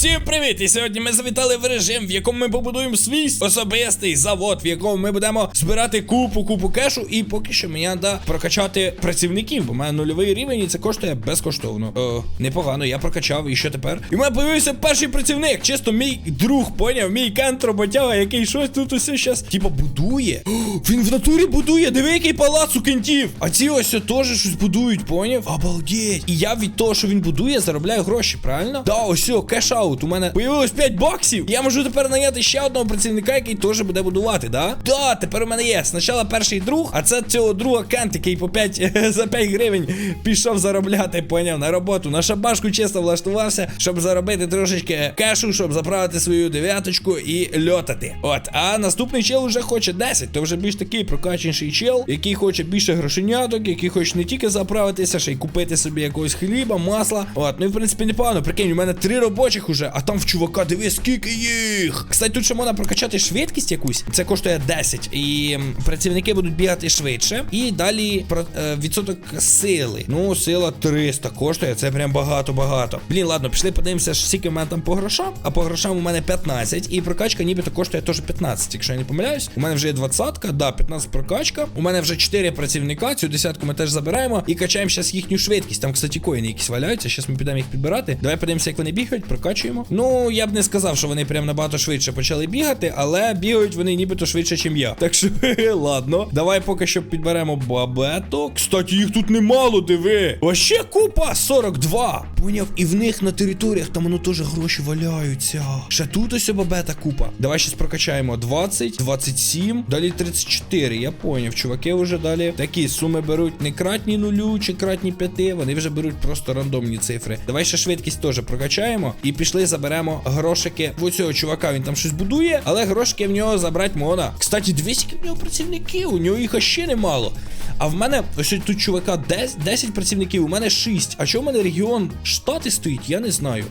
Всім привіт! І сьогодні ми завітали в режим, в якому ми побудуємо свій особистий завод, в якому ми будемо збирати купу, купу кешу, і поки що мені треба прокачати працівників, бо в мене нульовий рівень і це коштує безкоштовно. О, непогано, я прокачав, і що тепер? І в мене появився перший працівник. Чисто мій друг, поняв, мій кент роботяга, який щось тут усе щас, типа, будує. О, він в натурі будує, диви, який палац у кентів. А ці ось теж щось будують, поняв? Обалдеть. І я від того, що він будує, заробляю гроші, правильно? Да, ось о, кеш-аут. У мене появилось 5 баксів. Я можу тепер наняти ще одного працівника, який теж буде будувати, да? Да, тепер у мене є. Спочатку перший друг, а це цього друга Кент, який по 5 за 5 гривень пішов заробляти, поняв, на роботу. На шабашку чисто влаштувався, щоб заробити трошечки кешу, щоб заправити свою дев'яточку і льотати. От, а наступний чел вже хоче 10, то вже більш такий прокаченіший чел, який хоче більше грошеняток, який хоче не тільки заправитися, ще й купити собі якогось хліба, масла. От, ну і в принципі непогано. Прикинь, у мене три робочих уже, а там в чувака диви, скільки їх. Кстати, тут ще можна прокачати швидкість якусь. Це коштує 10. І працівники будуть бігати швидше. І далі е, відсоток сили. Ну, сила 300 коштує, це прям багато-багато. Блін, ладно, пішли подивимося, скільки в мене там по грошам. А по грошам у мене 15. І прокачка нібито коштує теж 15, якщо я не помиляюсь. У мене вже є 20, да, 15 прокачка. У мене вже 4 працівника. Цю десятку ми теж забираємо і качаємо зараз їхню швидкість. Там, кстати, коїни якісь валяються. Зараз ми підемо їх підбирати. Давай подивимося, як вони бігають, прокачуємо. Ну, я б не сказав, що вони прям набагато швидше почали бігати, але бігають вони нібито швидше, ніж я. Так що, ладно. Давай поки що підберемо бабеток. Кстати, їх тут немало, диви. Вообще купа 42. Поняв, і в них на територіях там воно теж гроші валяються. Ще тут ось бабета купа. Давай щас прокачаємо 20, 27, далі 34. Я поняв, чуваки вже далі такі суми беруть не кратні нулю чи кратні п'яти, вони вже беруть просто рандомні цифри. Давай ще швидкість теж прокачаємо і пішли заберемо грошики в цього чувака. Він там щось будує, але грошики в нього забрати можна. Кстати, 200 в нього працівників, у нього їх ще немало. А в мене ось тут чувака 10, 10 працівників, у мене 6. А чого в мене регіон штати стоїть, я не знаю.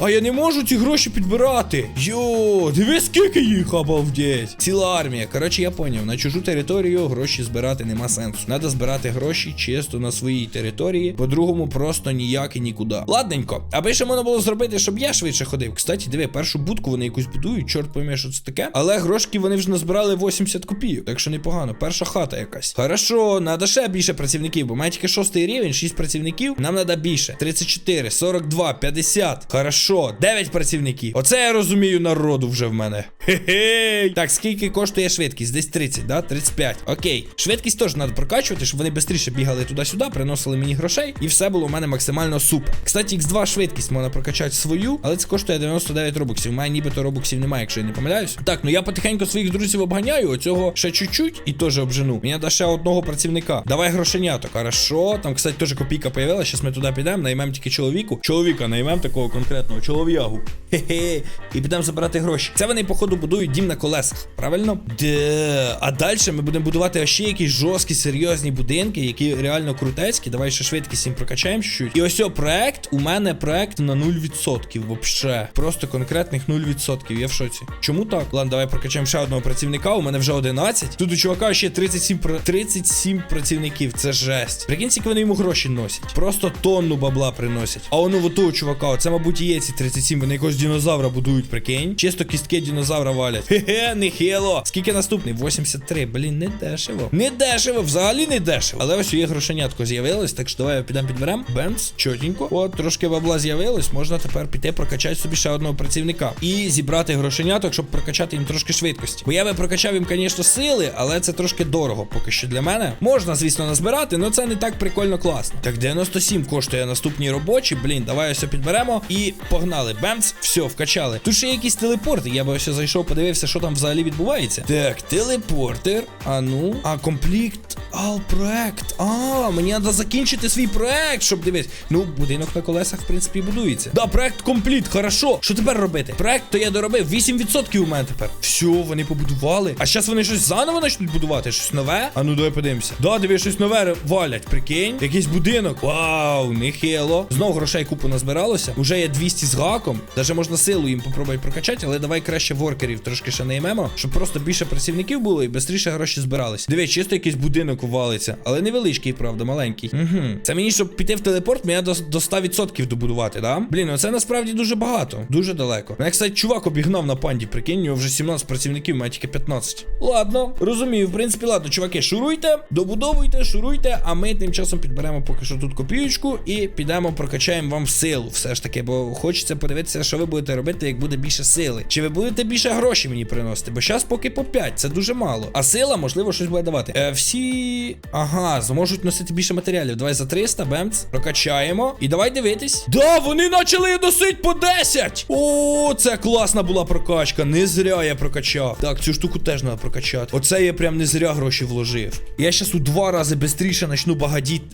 А я не можу ці гроші підбирати. Йо, диви скільки їх, обалдеть. Ціла армія. Коротше, я поняв, на чужу територію гроші збирати нема сенсу. Надо збирати гроші чисто на своїй території. По-другому просто ніяк і нікуди. Ладненько, аби ще можна було зробити, щоб я швидше ходив. Кстати, диви, першу будку вони якусь будують, чорт пойме, що це таке. Але грошки вони вже назбирали 80 копійок, так що непогано. Перша хата якась. Хорошо, надо ще більше працівників, бо має тільки шостий рівень, 6 працівників. Нам треба більше. 34, 42, 50. Хорошо. Що, 9 працівників. Оце я розумію народу вже в мене. Хе-хей. Так, скільки коштує швидкість? Десь 30, да? 35. Окей. Швидкість теж треба прокачувати, щоб вони швидше бігали туди-сюди, приносили мені грошей, і все було у мене максимально супер. Кстати, X2 швидкість можна прокачати свою, але це коштує 99 робоксів. У мене нібито робоксів немає, якщо я не помиляюсь. Так, ну я потихеньку своїх друзів обганяю, оцього ще чуть-чуть і теж обжену. Мені треба ще одного працівника. Давай грошеняток. Хорошо. Там, кстати, теж копійка появилася. Зараз ми туди підемо, наймемо тільки чоловіку. Чоловіка наймемо такого конкретного чолов'ягу. Хе-хе. І підемо забирати гроші. Це вони, походу, будують дім на колесах. Правильно? Де. А далі ми будемо будувати ще якісь жорсткі, серйозні будинки, які реально крутецькі. Давай ще швидкість їм прокачаємо чуть-чуть. І ось о, проект. У мене проект на 0%. Вообще. Просто конкретних 0%. Я в шоці. Чому так? Ладно, давай прокачаємо ще одного працівника. У мене вже 11. Тут у чувака ще 37 37 працівників. Це жесть. Прикинь, скільки вони йому гроші носять. Просто тонну бабла приносять. А воно в того чувака, це, мабуть, і є ці 37. Вони якогось динозавра будують, прикинь. Чисто кістки динозавра валять. Хе-хе, не хело. Скільки наступний? 83. Блін, не дешево. Не дешево, взагалі не дешево. Але ось є грошенятко з'явилось, так що давай підемо підберемо. Бенц, чотенько. От, трошки бабла з'явилось. Можна тепер піти прокачати собі ще одного працівника. І зібрати грошеняток, щоб прокачати їм трошки швидкості. Бо я би прокачав їм, звісно, сили, але це трошки дорого поки що для мене. Можна, звісно, назбирати, але це не так прикольно класно. Так, 97 коштує наступні робочі. Блін, давай ось підберемо і погнали. Бемц, все, вкачали. Тут ще є якісь телепорти. Я би ось зайшов, подивився, що там взагалі відбувається. Так, телепортер. А ну, а комплект. Ал проект. А, мені треба закінчити свій проект, щоб дивись. Ну, будинок на колесах, в принципі, будується. Да, проект компліт, хорошо. Що тепер робити? Проект то я доробив. 8% у мене тепер. Все, вони побудували. А зараз вони щось заново почнуть будувати? Щось нове? А ну давай подивимося. Да, диви, щось нове валять. Прикинь. Якийсь будинок. Вау, нехило. Знов грошей купу назбиралося. Уже є швидкість з гаком. Даже можна силу їм попробувати прокачати, але давай краще воркерів трошки ще наймемо, щоб просто більше працівників було і швидше гроші збирались. Диви, чисто якийсь будинок валиться, але невеличкий, правда, маленький. Угу. Це мені, щоб піти в телепорт, мені до, до 100% добудувати, да? Блін, ну це насправді дуже багато, дуже далеко. Мене, кстати, чувак обігнав на панді, прикинь, у нього вже 17 працівників, має тільки 15. Ладно, розумію, в принципі, ладно, чуваки, шуруйте, добудовуйте, шуруйте, а ми тим часом підберемо поки що тут копійочку і підемо прокачаємо вам силу. Все ж таки, бо хочеться подивитися, що ви будете робити, як буде більше сили. Чи ви будете більше грошей мені приносити? Бо зараз поки по 5, це дуже мало. А сила, можливо, щось буде давати. Е, всі. Ага, зможуть носити більше матеріалів. Давай за 300, бемц. Прокачаємо. І давай дивитись. Да, вони почали носити по 10. О, це класна була прокачка. Не зря я прокачав. Так, цю штуку теж треба прокачати. Оце я прям не зря гроші вложив. Я зараз у два рази швидше почну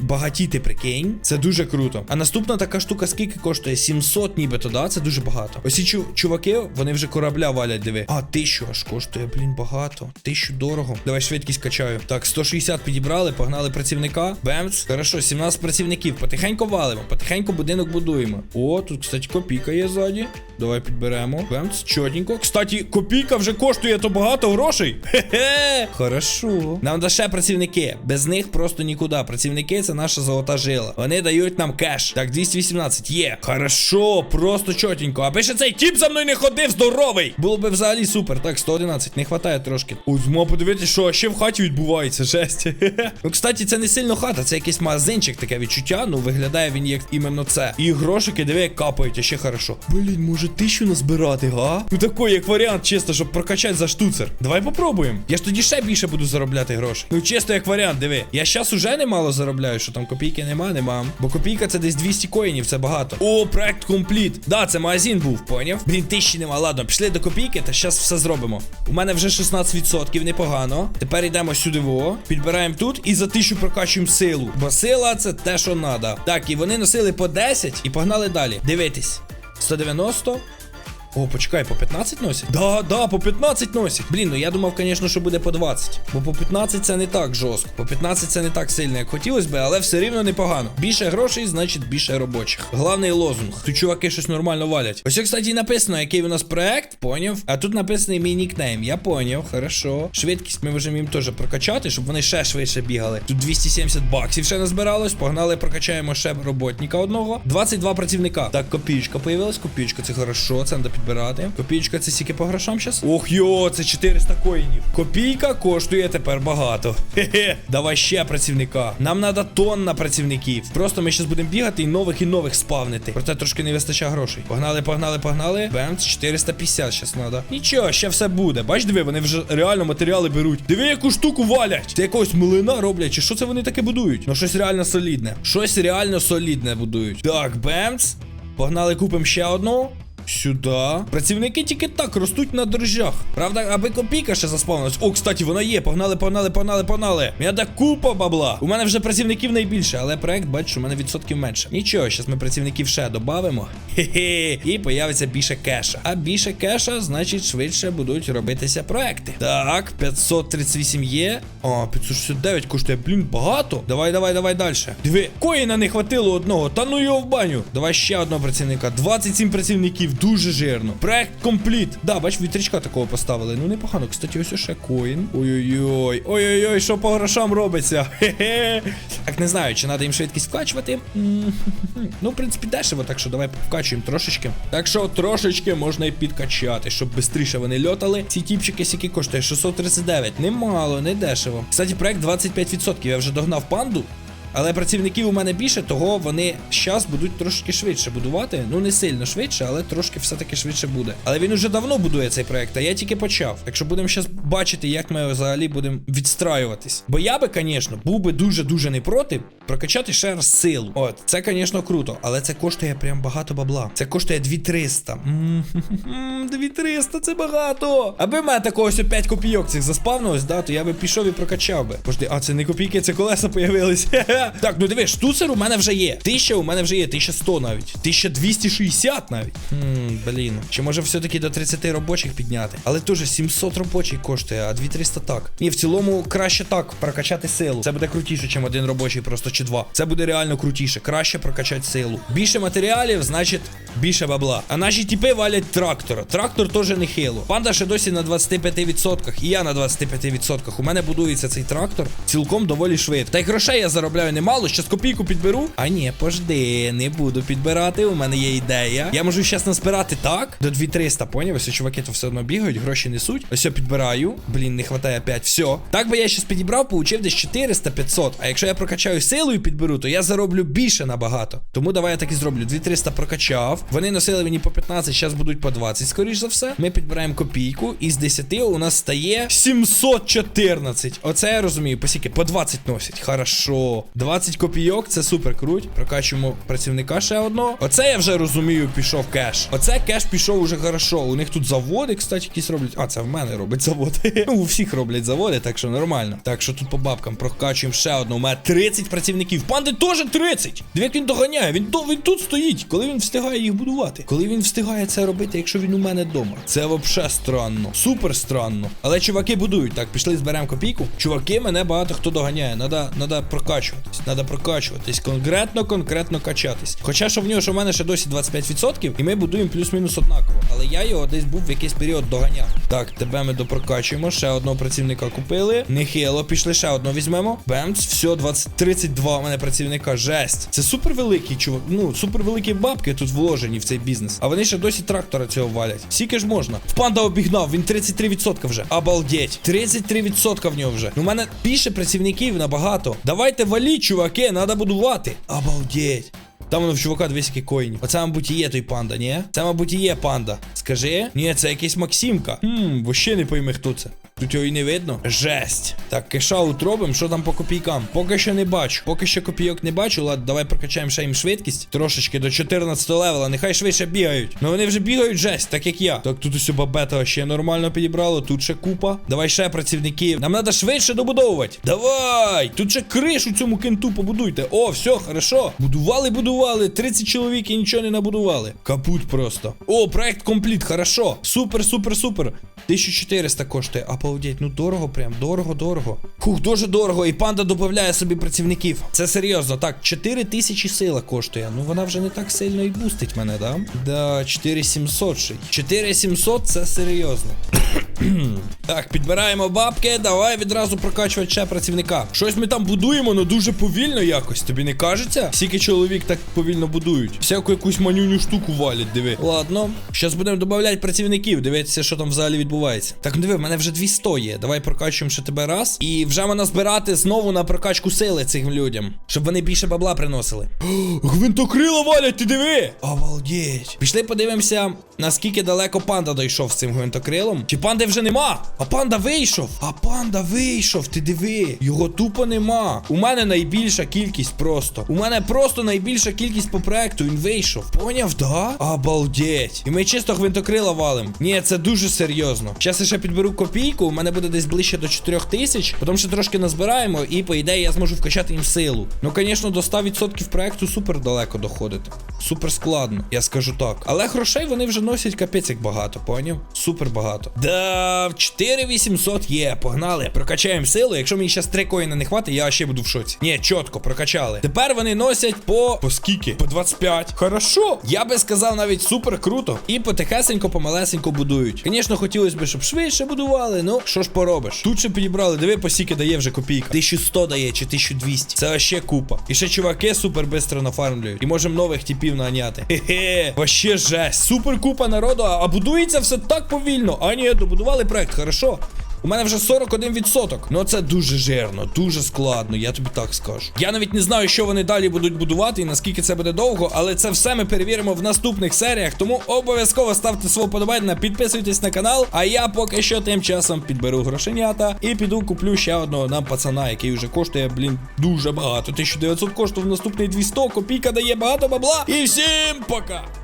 багатіти, прикинь. Це дуже круто. А наступна така штука скільки коштує? 700 нібито, да? Це дуже багато. Ось ці чуваки, вони вже корабля валять, диви. А, тисячу аж коштує, блін, багато. Тисячу дорого. Давай швидкість качаю. Так, 160 підібрали, погнали працівника. Бемц. Хорошо, 17 працівників. Потихеньку валимо, потихеньку будинок будуємо. О, тут, кстати, копійка є ззаді. Давай підберемо. Бемц, чотенько. Кстати, копійка вже коштує то багато грошей. Хе-хе. Хорошо. Нам да ще працівники. Без них просто нікуди. Працівники це наша золота жила. Вони дають нам кеш. Так, 218 є. Хорошо, просто чотенько. Аби ще цей тіп за мною не ходив, здоровий. Було би взагалі супер. Так, 111, не хватає трошки. Ось, мо подивитися, що ще в хаті відбувається. Жесть. ну, кстати, це не сильно хата, це якийсь магазинчик, таке відчуття. Ну, виглядає він як іменно це. І грошики, диви, як капають, а ще хорошо. Блін, може тисячу назбирати, га? Ну такий, як варіант, чисто, щоб прокачати за штуцер. Давай попробуємо. Я ж тоді ще більше буду заробляти грошей. Ну, чисто як варіант, диви. Я щас уже немало заробляю, що там копійки нема, нема. Бо копійка це десь 200 коїнів, це багато. О, проект компліт. Да, це магазин був, поняв? Блін, тисячі нема. Ладно, пішли до копійки, та зараз все зробимо. У мене вже 16%, непогано. Тепер йдемо сюди, во. Підбираємо тут і за тисячу прокачуємо силу. Бо сила це те, що треба. Так, і вони носили по 10 і погнали далі. Дивитись. 190. О, почекай, по 15 носять? Да, да, по 15 носять. Блін, ну я думав, звісно, що буде по 20. Бо по 15 це не так жорстко. По 15 це не так сильно, як хотілося би, але все рівно непогано. Більше грошей, значить більше робочих. Главний лозунг. Тут чуваки щось нормально валять. Ось, кстати, написано, який у нас проект, поняв. А тут написаний мій нікнейм. Я поняв, хорошо. Швидкість ми можемо їм теж прокачати, щоб вони ще швидше бігали. Тут 270 баксів ще назбиралось. Погнали, прокачаємо ще роботника одного. 22 працівника. Так, копійка появилась. Копійка, це хорошо, це треба підбирати. Копійка, це стільки по грошам зараз. Ох йо, це 400 коїнів. Копійка коштує тепер багато. Хе-хе. Давай ще працівника. Нам треба тонна працівників. Просто ми зараз будемо бігати і нових і нових спавнити. Проте трошки не вистачає грошей. Погнали, погнали, погнали. Бемц, 450 зараз треба. Нічого, ще все буде. Бач, диви, вони вже реально матеріали беруть. Диви, яку штуку валять. Це якогось млина роблять. Чи що це вони таке будують? Ну щось реально солідне. Щось реально солідне будують. Так, бемц. Погнали, купимо ще одну. Сюди. Працівники тільки так ростуть на дрожжах. Правда, аби копійка ще заспавнилась. О, кстати, вона є. Погнали, погнали, погнали, погнали. Мені да купа бабла. У мене вже працівників найбільше, але проект, бачу, у мене відсотків менше. Нічого, зараз ми працівників ще додамо. Хе-хе. І появиться більше кеша. А більше кеша, значить, швидше будуть робитися проекти. Так, 538 є. О, 569 коштує, блін, багато. Давай, давай, давай далі. Диви, коїна не хватило одного. Та ну його в баню. Давай ще одного працівника. 27 працівників, дуже жирно. Проект компліт. Да, бач, вітрячка такого поставили. Ну непогано. Кстати, ось ще коін. Ой-ой-ой. Ой-ой-ой, що по грошам робиться? Хе-хе. Так не знаю, чи треба їм швидкість вкачувати. Ну, в принципі, дешево, так що давай вкачуємо трошечки. Так що трошечки можна і підкачати, щоб швидше вони льотали. Ці тіпчики скільки коштує 639. Немало, не дешево. Кстати, проект 25%. Я вже догнав панду. Але працівників у мене більше, того вони зараз будуть трошки швидше будувати. Ну не сильно швидше, але трошки все-таки швидше буде. Але він уже давно будує цей проект, а я тільки почав. Так що будемо зараз бачити, як ми взагалі будемо відстраюватись. Бо я би, звісно, був би дуже-дуже не проти прокачати ще раз силу. От, це, звісно, круто, але це коштує прям багато бабла. Це коштує 2300. М, 2300, це багато. Аби мене такого ось 5 копійок цих заспавнилось, да, то я би пішов і прокачав би. Пожди, а це не копійки, це колеса появились. Так, ну диви, штуцер у мене вже є. 1000 у мене вже є, 1100 навіть. 1260 навіть. Хм, блін. Чи може все-таки до 30 робочих підняти? Але теж 700 робочих коштує, а 2300 так. Ні, в цілому краще так прокачати силу. Це буде крутіше, ніж один робочий просто чи два. Це буде реально крутіше. Краще прокачати силу. Більше матеріалів, значить більше бабла. А наші тіпи валять трактора. Трактор теж не хило. Панда ще досі на 25%. І я на 25%. У мене будується цей трактор цілком доволі швидко. Та й грошей я заробляю немало. Щас копійку підберу. А ні, пожди, не буду підбирати. У мене є ідея. Я можу щас назбирати так. До 2300, поняв? Ось чуваки то все одно бігають, гроші несуть. Ось я підбираю. Блін, не хватає опять. Все. Так би я щас підібрав, получив десь 400-500. А якщо я прокачаю силу і підберу, то я зароблю більше набагато. Тому давай я так і зроблю. 2300 прокачав. Вони носили мені по 15, зараз будуть по 20, скоріш за все. Ми підбираємо копійку, і з 10 у нас стає 714. Оце я розумію. Посіки, по 20 носять. Хорошо. 20 копійок, це супер круть. Прокачуємо працівника ще одного. Оце я вже розумію, пішов кеш. Оце кеш пішов уже хорошо. У них тут заводи, кстати, якісь роблять. А, це в мене робить завод. ну, у всіх роблять заводи, так що нормально. Так що тут по бабкам прокачуємо ще одну. У мене 30 працівників. Панди теж 30. Диви, як він доганяє. Він, він тут стоїть. Коли він встигає їх будувати? Коли він встигає це робити, якщо він у мене вдома? Це взагалі странно. Супер странно. Але чуваки будують. Так, пішли, зберемо копійку. Чуваки, мене багато хто доганяє. Надо, надо прокачуватись. Надо прокачуватись. Конкретно, конкретно качатись. Хоча що в нього, що в мене ще досі 25%, і ми будуємо плюс-мінус однаково. Але я його десь був в якийсь період доганяв. Так, тебе ми допрокачуємо. Ще одного працівника купили. Нехило, пішли ще одного візьмемо. Бемц, все, 20, 32 у мене працівника. Жесть. Це супер великий чувак. Ну, супер великі бабки тут вложені в цей бізнес. А вони ще досі трактора цього валять. Скільки ж можна? В панда обігнав, він 33% вже. Обалдеть. 33% в нього вже. Ну, у мене більше працівників набагато. Давайте валіть, чуваки, треба будувати. Обалдеть. Там воно в чувака 200 коїнів. Оце, мабуть, і є той панда, ні? Це, мабуть, і є панда. Скажи? Ні, це якийсь Максимка. Хм, вообще не пойми, хто це. Тут його і не видно. Жесть. Так, кешаут робимо. Що там по копійкам? Поки що не бачу. Поки що копійок не бачу. Ладно, давай прокачаємо ще їм швидкість. Трошечки до 14 левела. Нехай швидше бігають. Ну вони вже бігають жесть, так як я. Так, тут усе бабета ще нормально підібрало. Тут ще купа. Давай ще працівників. Нам треба швидше добудовувати. Давай! Тут ще кришу цьому кенту побудуйте. О, все, хорошо. Будували, будували. 30 чоловік і нічого не набудували. Капут просто. О, проект компліт, хорошо. Супер, супер, супер. 1400 коштує. Обалдеть, ну дорого, прям, дорого, дорого. Хух, дуже дорого. І панда додає собі працівників. Це серйозно. Так, 4 тисячі сила коштує. Ну вона вже не так сильно і бустить мене, да? Да, 4700 ще. й. 4700 це серйозно. Так, підбираємо бабки, давай відразу прокачувати ще працівника. Щось ми там будуємо, але дуже повільно якось. Тобі не кажеться? Скільки чоловік так повільно будують. Всяку якусь манюню штуку валять, диви. Ладно, зараз будемо додавати працівників, дивитися, що там взагалі відбувається. Так, ну диви, в мене вже 200 є. Давай прокачуємо ще тебе раз. І вже можна збирати знову на прокачку сили цим людям, щоб вони більше бабла приносили. Гвинтокрила валять, ти диви! Обалдеть. Пішли подивимося, наскільки далеко панда дійшов з цим гвинтокрилом. Чи панди вже нема? А панда вийшов. А панда вийшов, ти диви. Його тупо нема. У мене найбільша кількість просто. У мене просто найбільша кількість по проекту. Він вийшов. Поняв, да? Обалдеть. І ми чисто гвинтокрила валим. Ні, це дуже серйозно. Зараз я ще підберу копійку. У мене буде десь ближче до 4 тисяч. Потім ще трошки назбираємо, і по ідеї я зможу вкачати їм силу. Ну, звісно, до 100% проекту супер далеко доходити. Супер складно, я скажу так. Але грошей вони вже носять капець як багато, поняв? Супер багато. Да, 4800 є, погнали. Прокачаємо силу. Якщо мені зараз 3 коїна не хватить, я ще буду в шоці. Ні, чітко, прокачали. Тепер вони носять по. По скільки? По 25. Хорошо. Я би сказав навіть супер круто. І потихесенько, помалесенько будують. Звісно, хотілося б, щоб швидше будували. Ну, що ж поробиш? Тут ще підібрали, диви, по скільки дає вже копійка. 1100 дає чи 1200. Це ще купа. І ще чуваки супер бистро нафармлюють. І можемо нових типів наняти. Хе-хе. Вообще жесть. Супер купа народу, а будується все так повільно. А ні, добудували проект, хорошо. У мене вже 41%. Ну це дуже жирно, дуже складно, я тобі так скажу. Я навіть не знаю, що вони далі будуть будувати і наскільки це буде довго, але це все ми перевіримо в наступних серіях. Тому обов'язково ставте свого подобайна, підписуйтесь на канал. А я поки що тим часом підберу грошенята і піду куплю ще одного нам пацана, який вже коштує, блін, дуже багато. 1900 коштує в наступний 200, копійка дає багато бабла. І всім пока!